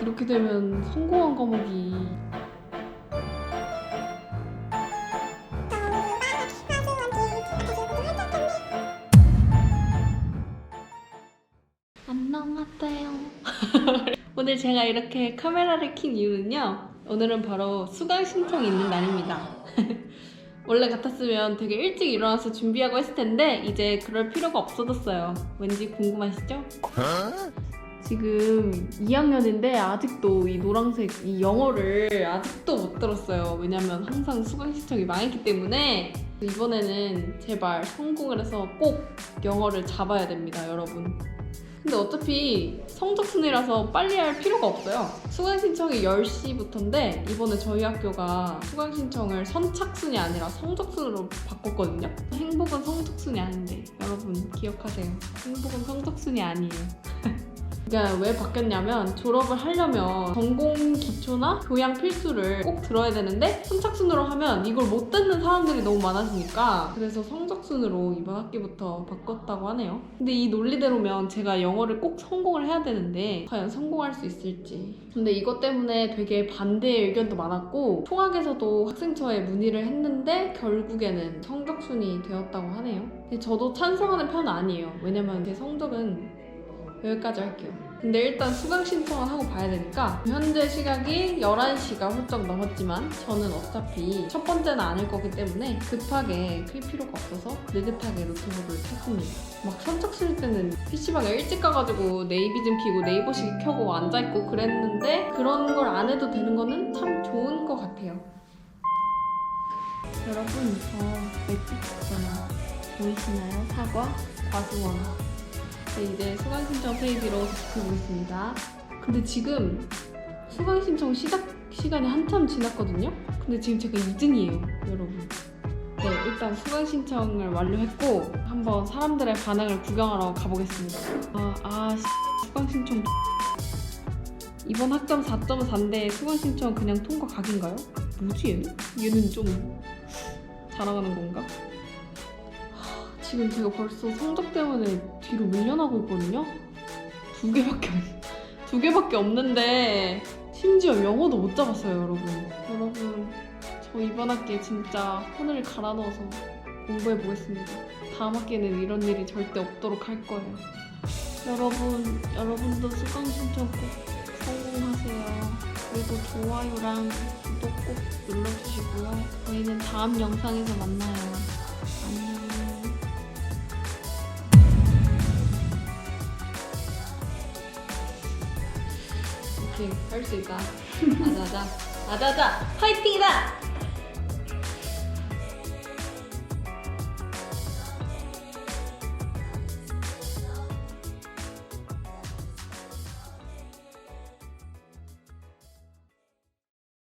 이렇게 되면 성공한 과목이 안녕하세요. 오늘 제가 이렇게 카메라를 킨 이유는요. 오늘은 바로 수강 신청이 있는 날입니다. 원래 같았으면 되게 일찍 일어나서 준비하고 했을 텐데 이제 그럴 필요가 없어졌어요. 왠지 궁금하시죠? 지금 2학년인데 아직도 이 노란색 이 영어를 아직도 못 들었어요. 왜냐면 항상 수강 신청이 망했기 때문에 이번에는 제발 성공을 해서 꼭 영어를 잡아야 됩니다, 여러분. 근데 어차피 성적순이라서 빨리 할 필요가 없어요. 수강 신청이 10시부터인데 이번에 저희 학교가 수강 신청을 선착순이 아니라 성적순으로 바꿨거든요. 행복은 성적순이 아닌데 여러분 기억하세요. 행복은 성적순이 아니에요. 그러니까 왜 바뀌었냐면 졸업을 하려면 전공 기초나 교양 필수를 꼭 들어야 되는데 선착순으로 하면 이걸 못 듣는 사람들이 너무 많아지니까 그래서 성적순으로 이번 학기부터 바꿨다고 하네요. 근데 이 논리대로면 제가 영어를 꼭 성공을 해야 되는데 과연 성공할 수 있을지. 근데 이것 때문에 되게 반대의 의견도 많았고 통학에서도 학생처에 문의를 했는데 결국에는 성적순이 되었다고 하네요. 저도 찬성하는 편은 아니에요. 왜냐면 제 성적은 여기까지 할게요. 근데 일단 수강 신청을 하고 봐야 되니까 현재 시각이 11시가 훌쩍 넘었지만 저는 어차피 첫 번째는 아닐 거기 때문에 급하게 클 필요가 없어서 느긋하게 노트북을 켰습니다. 막 선착순일 때는 PC방에 일찍 가가지고 네이비즘 키고 네이버식 켜고 앉아있고 그랬는데 그런 걸 안 해도 되는 거는 참 좋은 것 같아요. 여러분 저 맥북 있잖아 보이시나요? 사과, 과수원 네, 이제 수강 신청 페이지로 접속해 보겠습니다. 근데 지금 수강 신청 시작 시간이 한참 지났거든요. 근데 지금 제가 2등이에요, 여러분. 네, 일단 수강 신청을 완료했고 한번 사람들의 반응을 구경하러 가보겠습니다. 아, 아 씨, 수강 신청 이번 학점 4.4인데 수강 신청 그냥 통과 각인가요? 뭐지 얘는? 얘는 좀 자랑하는 건가? 지금 제가 벌써 성적 때문에 뒤로 밀려나고 있거든요. 두 개밖에 없, 두 개밖에 없는데 심지어 영어도 못 잡았어요, 여러분. 여러분, 저 이번 학기에 진짜 혼을 갈아 넣어서 공부해 보겠습니다. 다음 학기에는 이런 일이 절대 없도록 할 거예요. 여러분, 여러분도 수강 신청 꼭 성공하세요. 그리고 좋아요랑 구독 꼭 눌러주시고요. 저희는 다음 영상에서 만나요. 오케이 할수 있다. 아자아자 아자아자 파이팅이다.